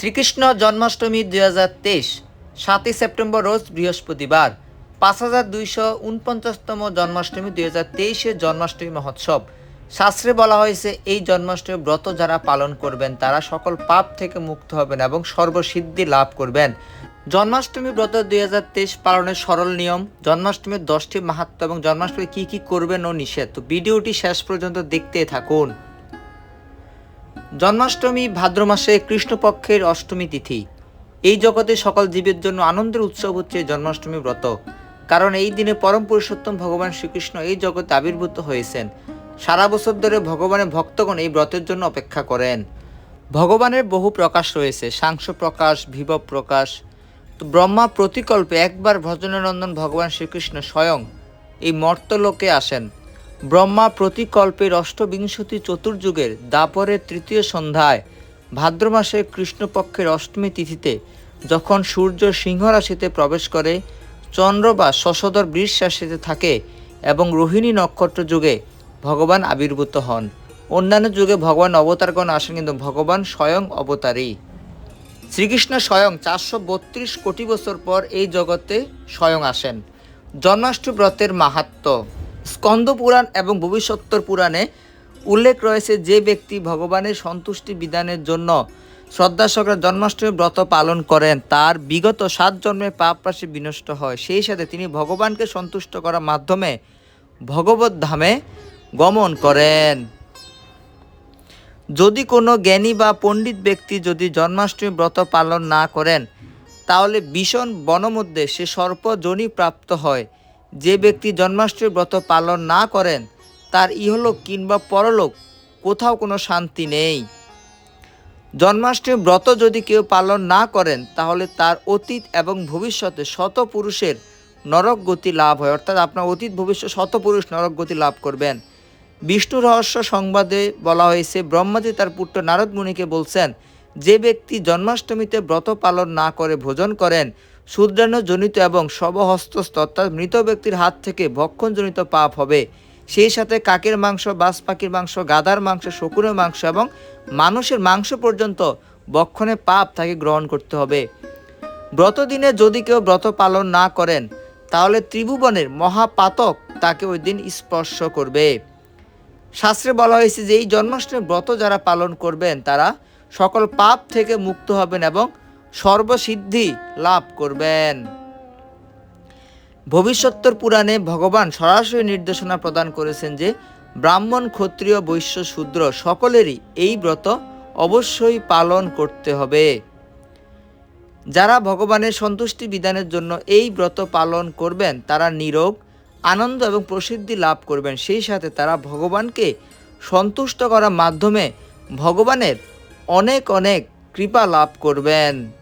শ্রীকৃষ্ণ জন্মাষ্টমী দুই হাজার তেইশ, সাতই সেপ্টেম্বর রোজ বৃহস্পতিবার, পাঁচ হাজার দুইশো উনপঞ্চাশতম জন্মাষ্টমী দুই হাজার তেইশের জন্মাষ্টমী মহোৎসব। শাস্ত্রে বলা হয়েছে, এই জন্মাষ্টমী ব্রত যারা পালন করবেন, তারা সকল পাপ থেকে মুক্ত হবেন এবং সর্বসিদ্ধি লাভ করবেন। জন্মাষ্টমী ব্রত দুই হাজার তেইশ পালনের সরল নিয়ম, জন্মাষ্টমীর দশটি মাহাত্ম এবং জন্মাষ্টমী কি কি করবেন ও নিষেধ। তো ভিডিওটি শেষ পর্যন্ত দেখতে থাকুন। জন্মাষ্টমী ভাদ্র মাসে কৃষ্ণপক্ষের অষ্টমী তিথি। এই জগতে সকল জীবের জন্য আনন্দের উৎসব হচ্ছে জন্মাষ্টমী ব্রত। কারণ এই দিনে পরম পুরুষোত্তম ভগবান শ্রীকৃষ্ণ এই জগতে আবির্ভূত হয়েছেন। সারা বছর ধরে ভগবানের ভক্তগণ এই ব্রতের জন্য অপেক্ষা করেন। ভগবানের বহু প্রকাশ রয়েছে সাংস প্রকাশ বিভব প্রকাশ। তো ব্রহ্মা প্রতিকল্পে একবার ভজনানন্দন ভগবান শ্রীকৃষ্ণ স্বয়ং এই মর্তলোকে আসেন। ব্রহ্মা প্রতিকল্পের অষ্টবিংশতি চতুর্যুগের দাপরের তৃতীয় সন্ধ্যায় ভাদ্র মাসের কৃষ্ণপক্ষের অষ্টমী তিথিতে যখন সূর্য সিংহ রাশিতে প্রবেশ করে, চন্দ্র বা শশধর বৃষ রাশিতে থাকে এবং রোহিণী নক্ষত্র যুগে ভগবান আবির্ভূত হন। অন্যান্য যুগে ভগবান অবতারগণ আসেন কিন্তু ভগবান স্বয়ং অবতারই শ্রীকৃষ্ণ স্বয়ং চারশো বত্রিশ কোটি বছর পর এই জগতে স্বয়ং আসেন। জন্মাষ্টমী ব্রতের মাহাত্ম। স্কন্দ পুরাণ এবং ভবিষ্যত্তর পুরাণে উল্লেখ রয়েছে যে ব্যক্তি ভগবানের সন্তুষ্টি বিধানের জন্য শ্রদ্ধাসকরা জন্মাষ্টমী ব্রত পালন করেন, তার বিগত সাত জন্মে পাপ রাশি বিনষ্ট হয়। সেই সাথে তিনি ভগবানকে সন্তুষ্ট করার মাধ্যমে ভগবত ধামে গমন করেন। যদি কোনো জ্ঞানী বা পণ্ডিত ব্যক্তি যদি জন্মাষ্টমী ব্রত পালন না করেন, তাহলে ভীষণ বনমধ্যে সে সর্পজনী প্রাপ্ত হয়। যে ব্যক্তি জন্মাষ্টমী ব্রত পালন না করেন, তার ইহলোক কিংবা পরলোক কোথাও কোনো শান্তি নেই। জন্মাষ্টমী ব্রত যদি কেউ পালন না করেন, তাহলে তার অতীত এবং ভবিষ্যতে শত পুরুষের নরক গতি লাভ হয়। অর্থাৎ আপনার অতীত, ভবিষ্যৎ, শত পুরুষ নরক গতি লাভ করবেন। বিষ্ণু রহস্য সংবাদে বলা হয়েছে, ব্রহ্মাজি তার পুত্র নারদ মুনিকে বলছেন, যে ব্যক্তি জন্মাষ্টমীতে ব্রত পালন না করে, ভোজন করেন জনিত এবং শবহস্তস্থ অর্থাৎ মৃত ব্যক্তির হাত থেকে ভক্ষণজনিত পাপ হবে। সেই সাথে কাকের মাংস বাস পাখির মাংস গাদার মাংস শকুরের মাংস এবং মানুষের মাংস পর্যন্ত বক্ষণে পাপ তাকে গ্রহণ করতে হবে। ব্রত দিনে যদি কেউ ব্রত পালন না করেন, তাহলে ত্রিভুবনের মহাপাতক তাকে ওই দিন স্পর্শ করবে। শাস্ত্রে বলা হয়েছে যে, এই জন্মাষ্টমী ব্রত যারা পালন করবেন, তারা সকল পাপ থেকে মুক্ত হবেন এবং সর্বসিদ্ধি লাভ করবেন। ভবিষ্যত্তর পুরাণে ভগবান সরাসরি নির্দেশনা প্রদান করেছেন যে, ব্রাহ্মণ, ক্ষত্রিয়, বৈশ্য, শূদ্র সকলেরই এই ব্রত অবশ্যই পালন করতে হবে। যারা ভগবানের সন্তুষ্টি বিধানের জন্য এই ব্রত পালন করবেন, তারা নিরোগ, আনন্দ এবং প্রসিদ্ধি লাভ করবেন। সেই সাথে তারা ভগবানকে সন্তুষ্ট করার মাধ্যমে ভগবানের অনেক অনেক কৃপা লাভ করবেন।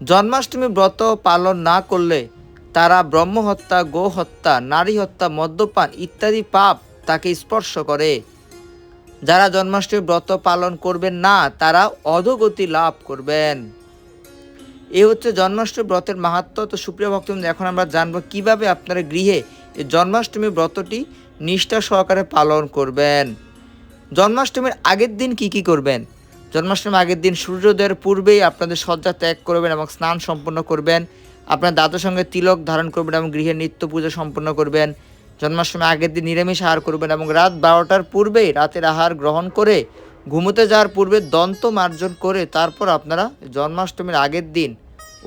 জন্মাষ্টমী ব্রত পালন না করলে তারা ব্রহ্মহত্যা, গোহত্যা নারী হত্যা মদ্যপান ইত্যাদি পাপ তাকে স্পর্শ করে। যারা জন্মাষ্টমী ব্রত পালন করবেন না, তারা অধগতি লাভ করবেন। এ হচ্ছে জন্মাষ্টমী ব্রতের মাহাত্ম তো সুপ্রিয় ভক্ত এখন আমরা জানব কীভাবে আপনারা গৃহে এই জন্মাষ্টমী ব্রতটি নিষ্ঠা সহকারে পালন করবেন। জন্মাষ্টমীর আগের দিন কি কি করবেন? জন্মাষ্টমীর আগের দিন সূর্যোদয়ের পূর্বেই আপনাদের শয্যা ত্যাগ করবেন এবং স্নান সম্পন্ন করবেন। আপনার দাঁতের সঙ্গে তিলক ধারণ করবেন এবং গৃহে নিত্য পুজো সম্পন্ন করবেন। জন্মাষ্টমী আগের দিন নিরামিষ আহার করবেন এবং রাত বারোটার পূর্বেই রাতের আহার গ্রহণ করে ঘুমোতে যাওয়ার পূর্বে দন্ত মার্জন করে তারপর আপনারা জন্মাষ্টমীর আগের দিন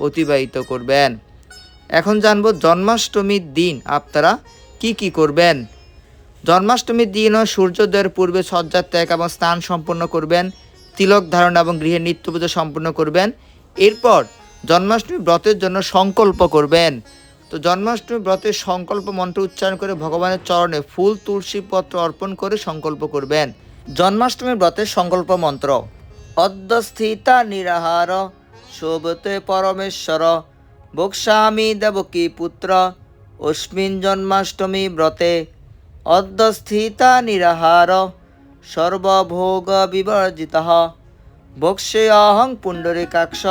অতিবাহিত করবেন। এখন জানব জন্মাষ্টমীর দিন আপনারা কি কি করবেন। জন্মাষ্টমীর দিনও সূর্যোদয়ের পূর্বে সজ্জার ত্যাগ এবং স্নান সম্পন্ন করবেন। তিলক ধারণ এবং গৃহে নিত্য পুজো সম্পন্ন করবেন। এরপর জন্মাষ্টমী ব্রতের জন্য সংকল্প করবেন। তো জন্মাষ্টমী ব্রতের সংকল্প মন্ত্র উচ্চারণ করে ভগবানের চরণে ফুল, তুলসী পত্র অর্পণ করে সংকল্প করবেন। জন্মাষ্টমী ব্রতের সংকল্প মন্ত্র, অদ্যস্থিতা নিরাহার, শোভতে পরমেশ্বর বক্সামি দেবকী পুত্র, অস্মিন জন্মাষ্টমী ব্রতে, অদ্যস্থিতা নিরাহার সর্বভোগ বিবর্জিত অহং পুণ্ডরিকাক্ষ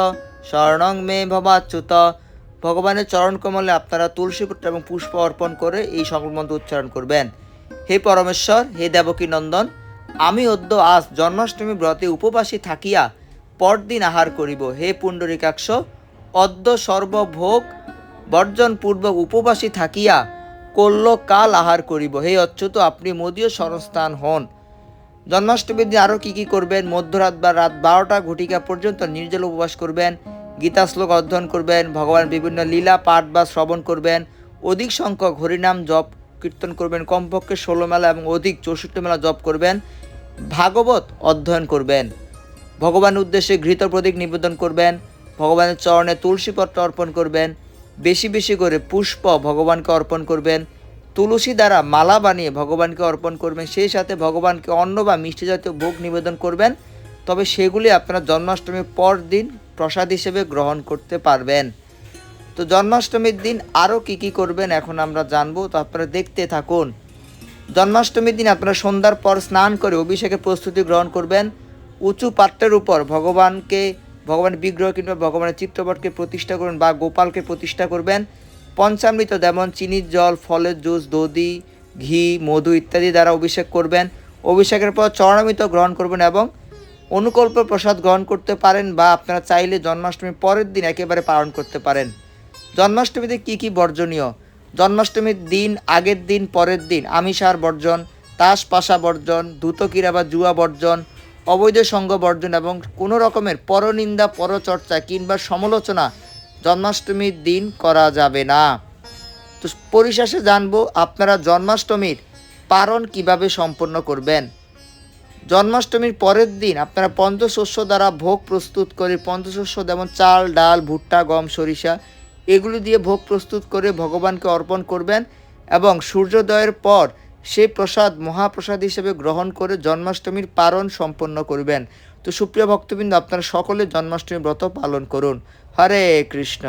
স্বর্ণং মে ভবাচ্যুত। ভগবানের চরণ কমলে আপনারা তুলসীপত্র এবং পুষ্প অর্পণ করে এই সংকল্প মন্ত্র উচ্চারণ করবেন। হে পরমেশ্বর, হে দেবকী নন্দন আমি অদ্য আজ জন্মাষ্টমী ব্রতে উপবাসী থাকিয়া পরদিন আহার করিব। হে পুণ্ডরিকাক্ষ অদ্য সর্বভোগ বর্জন পূর্বক উপবাসী থাকিয়া কল্য কাল আহার করিব। হে অচ্যুত, আপনি মোদীয় স্মরণস্থান হন। জন্মাষ্টমীর দিন আরও কী কী করবেন? মধ্যরাত বা রাত বারোটা ঘটিকা পর্যন্ত নির্জল উপবাস করবেন, গীতা শ্লোক অধ্যয়ন করবেন, ভগবান বিভিন্ন লীলা, পাঠ বা শ্রবণ করবেন, অধিক সংখ্যক হরিনাম জপ, কীর্তন করবেন, কমপক্ষে ষোলো মেলা এবং অধিক চৌষট্টি মেলা জপ করবেন, ভাগবত অধ্যয়ন করবেন ভগবানের উদ্দেশ্যে ঘৃত প্রতীক নিবেদন করবেন, ভগবানের চরণে তুলসীপত্র অর্পণ করবেন, বেশি বেশি করে পুষ্প ভগবানকে অর্পণ করবেন তুলসী দ্বারা মালা বানিয়ে ভগবানকে অর্পণ করবেন, সেই সাথে ভগবানকে অন্ন বা মিষ্টি জাতীয় ভোগ নিবেদন করবেন। তবে সেগুলি আপনারা জন্মাষ্টমীর পর দিন প্রসাদ হিসেবে গ্রহণ করতে পারবেন। তো জন্মাষ্টমীর দিন আরও কী কী করবেন এখন আমরা জানব, তো আপনারা দেখতে থাকুন। জন্মাষ্টমীর দিন আপনারা সন্ধ্যার পর স্নান করে অভিষেকের প্রস্তুতি গ্রহণ করবেন। উঁচু পাত্রের উপর ভগবানকে ভগবানের বিগ্রহ কিংবা ভগবানের চিত্রপটকে প্রতিষ্ঠা করবেন বা গোপালকে প্রতিষ্ঠা করবেন। পঞ্চামৃত যেমন চিনির জল, ফলের জুস, দধি, ঘি, মধু ইত্যাদি দ্বারা অভিষেক করবেন। অভিষেকের পর চরণামৃত গ্রহণ করবেন এবং অনুকল্প প্রসাদ গ্রহণ করতে পারেন বা আপনারা চাইলে জন্মাষ্টমীর পরের দিন একেবারে পালন করতে পারেন। জন্মাষ্টমীতে কি কি বর্জনীয়? জন্মাষ্টমীর দিন, আগের দিন, পরের দিন আমিষার বর্জন তাস পাশা বর্জন দ্রুতক্রীড়া বা জুয়া বর্জন, অবৈধ সঙ্গ বর্জন এবং কোনো রকমের পরনিন্দা, পরচর্চা কিংবা সমালোচনা জন্মাষ্টমীর দিন করা যাবে না। তো পরিশেষে জানব আপনারা জন্মাষ্টমীর পালন কীভাবে সম্পন্ন করবেন। জন্মাষ্টমীর পরের দিন আপনারা পঞ্চশস্য দ্বারা ভোগ প্রস্তুত করে পঞ্চশস্য যেমন চাল, ডাল, ভুট্টা, গম, সরিষা এগুলি দিয়ে ভোগ প্রস্তুত করে ভগবানকে অর্পণ করবেন এবং সূর্যোদয়ের পর সেই প্রসাদ, মহাপ্রসাদ হিসেবে গ্রহণ করে জন্মাষ্টমীর পালন সম্পন্ন করবেন। তো সুপ্রিয় ভক্তবৃন্দ, আপনারা সকলে জন্মাষ্টমী ব্রত পালন করুন। हरे कृष्ण।